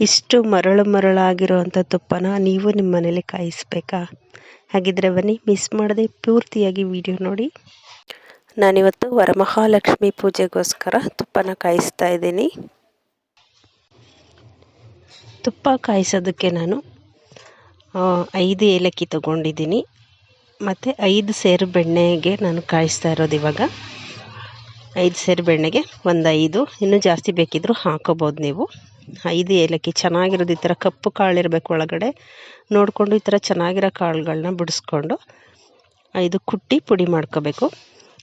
ಇಷ್ಟು ಮರಳು ಮರಳಾಗಿರುವಂಥ ತುಪ್ಪನ ನೀವು ನಿಮ್ಮ ಮನೇಲಿ ಕಾಯಿಸ್ಬೇಕಾ? ಹಾಗಿದ್ರೆ ಬನ್ನಿ ಮಿಸ್ ಮಾಡದೆ ಪೂರ್ತಿಯಾಗಿ ವಿಡಿಯೋ ನೋಡಿ. ನಾನಿವತ್ತು ವರಮಹಾಲಕ್ಷ್ಮಿ ಪೂಜೆಗೋಸ್ಕರ ತುಪ್ಪನ ಕಾಯಿಸ್ತಾ ಇದ್ದೀನಿ. ತುಪ್ಪ ಕಾಯಿಸೋದಕ್ಕೆ ನಾನು ಐದು ಏಲಕ್ಕಿ ತಗೊಂಡಿದ್ದೀನಿ. ಮತ್ತು ಐದು ಸೇರು ಬೆಣ್ಣೆಗೆ ನಾನು ಕಾಯಿಸ್ತಾ ಇರೋದು ಇವಾಗ. ಐದು ಸೇರು ಬೆಣ್ಣೆಗೆ ಒಂದು ಐದು ಇನ್ನೂ ಜಾಸ್ತಿ ಬೇಕಿದ್ದರೂ ಹಾಕೋಬೋದು ನೀವು. ಐದು ಏಲಕ್ಕಿ ಚೆನ್ನಾಗಿರೋದು ಈ ಥರ ಕಪ್ಪು ಕಾಳು ಇರಬೇಕು ಒಳಗಡೆ. ನೋಡಿಕೊಂಡು ಈ ಥರ ಚೆನ್ನಾಗಿರೋ ಕಾಳುಗಳನ್ನ ಬಿಡಿಸ್ಕೊಂಡು ಇದು ಕುಟ್ಟಿ ಪುಡಿ ಮಾಡ್ಕೋಬೇಕು.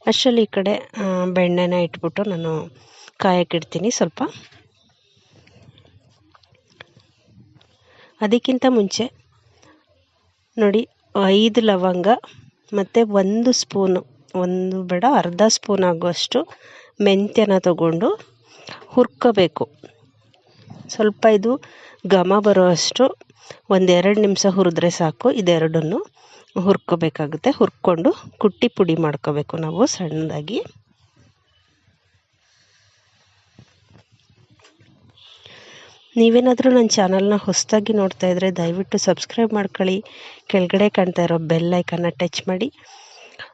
ಅಷ್ಟರಲ್ಲಿ ಈ ಕಡೆ ಬೆಣ್ಣೆನ ಇಟ್ಬಿಟ್ಟು ನಾನು ಕಾಯಕ್ಕಿಡ್ತೀನಿ ಸ್ವಲ್ಪ. ಅದಕ್ಕಿಂತ ಮುಂಚೆ ನೋಡಿ, ಐದು ಲವಂಗ ಮತ್ತು ಒಂದು ಸ್ಪೂನು, ಒಂದು ಬೇಡ, ಅರ್ಧ ಸ್ಪೂನ್ ಆಗುವಷ್ಟು ಮೆಂತ್ಯನ ತಗೊಂಡು ಹುರ್ಕೋಬೇಕು. ಸ್ವಲ್ಪ ಇದು ಘಮ ಬರೋವಷ್ಟು ಒಂದೆರಡು ನಿಮಿಷ ಹುರಿದ್ರೆ ಸಾಕು. ಇದೆರಡನ್ನು ಹುರ್ಕೋಬೇಕಾಗುತ್ತೆ. ಹುರ್ಕೊಂಡು ಕುಟ್ಟಿ ಪುಡಿ ಮಾಡ್ಕೋಬೇಕು ನಾವು ಸಣ್ಣದಾಗಿ. ನೀವೇನಾದರೂ ನನ್ನ ಚಾನಲ್ನ ಹೊಸದಾಗಿ ನೋಡ್ತಾ ಇದ್ದರೆ ದಯವಿಟ್ಟು ಸಬ್ಸ್ಕ್ರೈಬ್ ಮಾಡ್ಕೊಳ್ಳಿ. ಕೆಳಗಡೆ ಕಾಣ್ತಾ ಇರೋ ಬೆಲ್ ಐಕನ್ನ ಟಚ್ ಮಾಡಿ.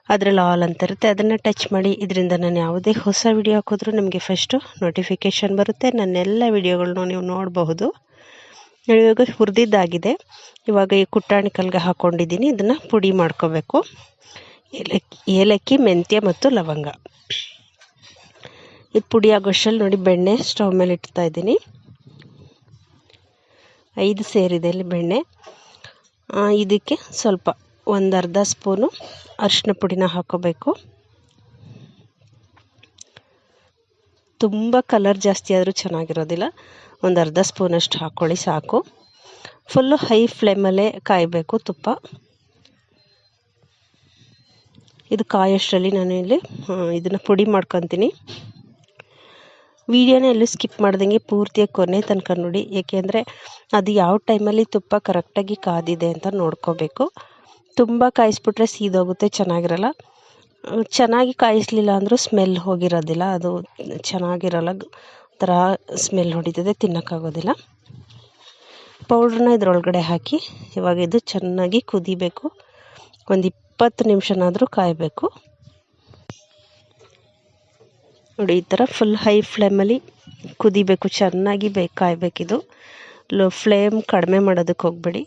ಅದರಲ್ಲಿ ಆಲ್ ಅಂತ ಇರುತ್ತೆ. ಅದನ್ನು ಟಚ್ ಮಾಡಿ ಇದರಿಂದ ನಾನು ಯಾವುದೇ ಹೊಸ ವಿಡಿಯೋ ಹಾಕಿದ್ರೂ ನಿಮಗೆ ಫಸ್ಟು ನೋಟಿಫಿಕೇಷನ್ ಬರುತ್ತೆ. ನನ್ನೆಲ್ಲ ವಿಡಿಯೋಗಳನ್ನೂ ನೀವು ನೋಡಬಹುದು. ಇವಾಗ ಹುರಿದಿದ್ದಾಗಿದೆ. ಇವಾಗ ಈ ಕುಟ್ಟಾಣಿ ಕಲ್ಗೆ ಹಾಕ್ಕೊಂಡಿದ್ದೀನಿ ಇದನ್ನು ಪುಡಿ ಮಾಡ್ಕೋಬೇಕು. ಏಲಕ್ಕಿ ಏಲಕ್ಕಿ, ಮೆಂತ್ಯ ಮತ್ತು ಲವಂಗ. ಇದು ಪುಡಿ ಆಗೋಷ್ಟಲ್ಲಿ ನೋಡಿ ಬೆಣ್ಣೆ ಸ್ಟವ್ ಮೇಲೆ ಇಡ್ತಾ ಇದ್ದೀನಿ. ಐದು ಸೇರಿದೆ ಇಲ್ಲಿ ಬೆಣ್ಣೆ. ಇದಕ್ಕೆ ಸ್ವಲ್ಪ ಒಂದು ಅರ್ಧ ಸ್ಪೂನು ಅರಿಶಿನ ಪುಡಿನ ಹಾಕೋಬೇಕು. ತುಂಬ ಕಲರ್ ಜಾಸ್ತಿ ಆದರೂ ಚೆನ್ನಾಗಿರೋದಿಲ್ಲ. ಒಂದು ಅರ್ಧ ಸ್ಪೂನಷ್ಟು ಹಾಕ್ಕೊಳ್ಳಿ ಸಾಕು. ಫುಲ್ಲು ಹೈ ಫ್ಲೇಮಲ್ಲೇ ಕಾಯಬೇಕು ತುಪ್ಪ. ಇದು ಕಾಯೋಷ್ಟರಲ್ಲಿ ನಾನು ಇಲ್ಲಿ ಇದನ್ನು ಪುಡಿ ಮಾಡ್ಕೊತೀನಿ. ವಿಡಿಯೋನ ಎಲ್ಲೂ ಸ್ಕಿಪ್ ಮಾಡ್ದಂಗೆ ಪೂರ್ತಿಯಾಗಿ ಕೊನೆ ತನಕ ನೋಡಿ, ಏಕೆಂದರೆ ಅದು ಯಾವ ಟೈಮಲ್ಲಿ ತುಪ್ಪ ಕರೆಕ್ಟಾಗಿ ಕಾದಿದೆ ಅಂತ ನೋಡ್ಕೋಬೇಕು. ತುಂಬ ಕಾಯಿಸ್ಬಿಟ್ರೆ ಸೀದೋಗುತ್ತೆ, ಚೆನ್ನಾಗಿರಲ್ಲ. ಚೆನ್ನಾಗಿ ಕಾಯಿಸ್ಲಿಲ್ಲ ಅಂದರೂ ಸ್ಮೆಲ್ ಹೋಗಿರೋದಿಲ್ಲ, ಅದು ಚೆನ್ನಾಗಿರಲ್ಲ, ಒಂಥರ ಸ್ಮೆಲ್ ಹೊಡಿತದೆ, ತಿನ್ನೋಕ್ಕಾಗೋದಿಲ್ಲ. ಪೌಡ್ರನ್ನ ಇದರೊಳಗಡೆ ಹಾಕಿ, ಇವಾಗ ಇದು ಚೆನ್ನಾಗಿ ಕುದಿಬೇಕು. ಒಂದು ಇಪ್ಪತ್ತು ನಿಮಿಷನಾದರೂ ಕಾಯಬೇಕು. ನೋಡಿ, ಈ ಥರ ಫುಲ್ ಹೈ ಫ್ಲೇಮಲ್ಲಿ ಕುದಿಬೇಕು, ಚೆನ್ನಾಗಿ ಬೇಕು ಕಾಯಬೇಕಿದು. ಲೋ ಫ್ಲೇಮ್ ಕಡಿಮೆ ಮಾಡೋದಕ್ಕೆ ಹೋಗಬೇಡಿ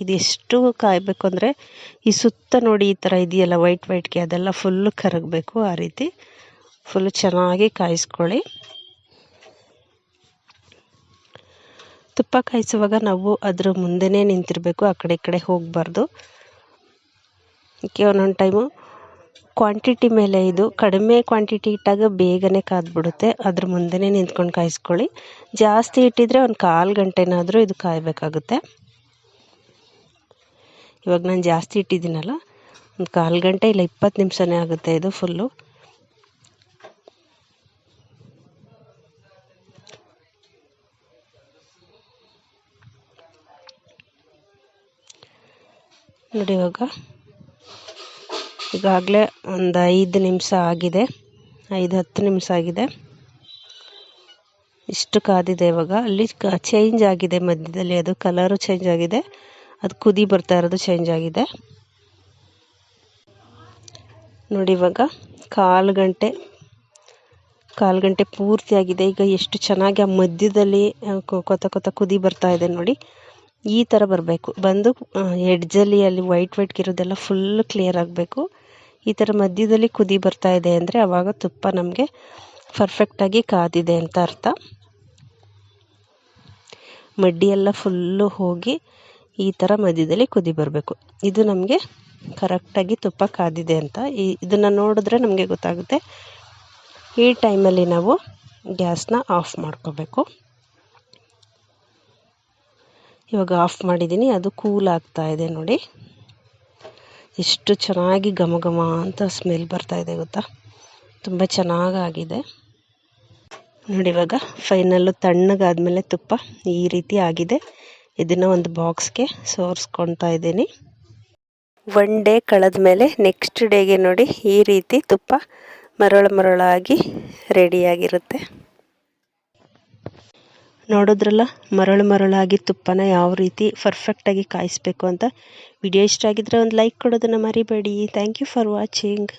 ಇದು ಎಷ್ಟು ಕಾಯಬೇಕು ಅಂದರೆ ಈ ಸುತ್ತ ನೋಡಿ ಈ ಥರ ಇದೆಯಲ್ಲ ವೈಟ್ ವೈಟ್ಗೆ ಅದೆಲ್ಲ ಫುಲ್ಲು ಕರಗಬೇಕು ಆ ರೀತಿ. ಫುಲ್ಲು ಚೆನ್ನಾಗಿ ಕಾಯಿಸ್ಕೊಳ್ಳಿ. ತುಪ್ಪ ಕಾಯಿಸುವಾಗ ನಾವು ಅದ್ರ ಮುಂದೆನೇ ನಿಂತಿರಬೇಕು, ಆ ಕಡೆ ಈ ಕಡೆ ಹೋಗಬಾರ್ದು. ಒಂದೊಂದು ಟೈಮು ಕ್ವಾಂಟಿಟಿ ಮೇಲೆ ಇದು ಕಡಿಮೆ ಕ್ವಾಂಟಿಟಿ ಇಟ್ಟಾಗ ಬೇಗನೆ ಕಾದ್ಬಿಡುತ್ತೆ. ಅದ್ರ ಮುಂದೆನೇ ನಿಂತ್ಕೊಂಡು ಕಾಯಿಸ್ಕೊಳ್ಳಿ. ಜಾಸ್ತಿ ಇಟ್ಟಿದ್ರೆ ಒಂದು ಕಾಲು ಗಂಟೆನಾದರೂ ಇದು ಕಾಯಬೇಕಾಗುತ್ತೆ. ಇವಾಗ ನಾನು ಜಾಸ್ತಿ ಇಟ್ಟಿದ್ದೀನಲ್ಲ, ಒಂದು ಕಾಲು ಗಂಟೆ ಇಲ್ಲ ಇಪ್ಪತ್ತು ನಿಮಿಷನೇ ಆಗುತ್ತೆ ಇದು ಫುಲ್ಲು ನೋಡಿ ಇವಾಗ, ಈಗಾಗಲೇ ಒಂದು ಐದು ನಿಮಿಷ ಆಗಿದೆ, ಐದು ಹತ್ತು ನಿಮಿಷ ಆಗಿದೆ. ಇಷ್ಟು ಕಾದಿದೆ ಇವಾಗ, ಅಲ್ಲಿ ಚೇಂಜ್ ಆಗಿದೆ ಮಧ್ಯದಲ್ಲಿ, ಅದು ಕಲರು ಚೇಂಜ್ ಆಗಿದೆ. ಅದು ಕುದಿ ಬರ್ತಾ ಇರೋದು ಚೇಂಜ್ ಆಗಿದೆ. ನೋಡಿ ಇವಾಗ ಕಾಲು ಗಂಟೆ ಕಾಲು ಗಂಟೆ ಪೂರ್ತಿಯಾಗಿದೆ ಈಗ ಎಷ್ಟು ಚೆನ್ನಾಗಿ ಆ ಮಧ್ಯದಲ್ಲಿ ಕೊತ ಕೊತ ಕುದಿ ಬರ್ತಾ ಇದೆ ನೋಡಿ. ಈ ಥರ ಬರಬೇಕು. ಬಂದು ಎಡ್ಜಲ್ಲಿ ಅಲ್ಲಿ ವೈಟ್ ವೈಟ್ ಇರೋದೆಲ್ಲ ಫುಲ್ ಕ್ಲಿಯರ್ ಆಗಬೇಕು. ಈ ಥರ ಮಧ್ಯದಲ್ಲಿ ಕುದಿ ಬರ್ತಾ ಇದೆ ಅಂದರೆ ಆವಾಗ ತುಪ್ಪ ನಮಗೆ ಪರ್ಫೆಕ್ಟಾಗಿ ಕಾದಿದೆ ಅಂತ ಅರ್ಥ. ಮಡ್ಡಿಯೆಲ್ಲ ಫುಲ್ಲು ಹೋಗಿ ಈ ಥರ ಮಧ್ಯದಲ್ಲಿ ಕುದಿ ಬರಬೇಕು. ಇದು ನಮಗೆ ಕರೆಕ್ಟಾಗಿ ತುಪ್ಪ ಕಾದಿದೆ ಅಂತ. ಈ ಇದನ್ನು ನೋಡಿದ್ರೆ ನಮಗೆ ಗೊತ್ತಾಗುತ್ತೆ. ಈ ಟೈಮಲ್ಲಿ ನಾವು ಗ್ಯಾಸ್ನ ಆಫ್ ಮಾಡ್ಕೋಬೇಕು. ಇವಾಗ ಆಫ್ ಮಾಡಿದ್ದೀನಿ ಅದು ಕೂಲ್ ಆಗ್ತಾ ಇದೆ ನೋಡಿ. ಎಷ್ಟು ಚೆನ್ನಾಗಿ ಘಮ ಘಮ ಅಂತ ಸ್ಮೆಲ್ ಬರ್ತಾ ಇದೆ ಗೊತ್ತಾ? ತುಂಬ ಚೆನ್ನಾಗಾಗಿದೆ ನೋಡಿ ಇವಾಗ ಫೈನಲ್ಲು ತಣ್ಣಗಾದ್ಮೇಲೆ ತುಪ್ಪ ಈ ರೀತಿ ಆಗಿದೆ. ಇದನ್ನು ಒಂದು ಬಾಕ್ಸ್ಗೆ ಸೋರಿಸ್ಕೊತಾ ಇದ್ದೀನಿ. ಒನ್ ಡೇ ಕಳೆದ ಮೇಲೆ ನೆಕ್ಸ್ಟ್ ಡೇಗೆ ನೋಡಿ ಈ ರೀತಿ ತುಪ್ಪ ಮರಳು ಮರಳಾಗಿ ರೆಡಿಯಾಗಿರುತ್ತೆ. ನೋಡಿದ್ರಲ್ಲ ಮರಳು ಮರಳಾಗಿ ತುಪ್ಪನ ಯಾವ ರೀತಿ ಪರ್ಫೆಕ್ಟಾಗಿ ಕಾಯಿಸ್ಬೇಕು ಅಂತ. ವಿಡಿಯೋ ಇಷ್ಟ ಆಗಿದ್ರೆ ಒಂದು ಲೈಕ್ ಕೊಡೋದನ್ನು ಮರಿಬೇಡಿ. Thank you for watching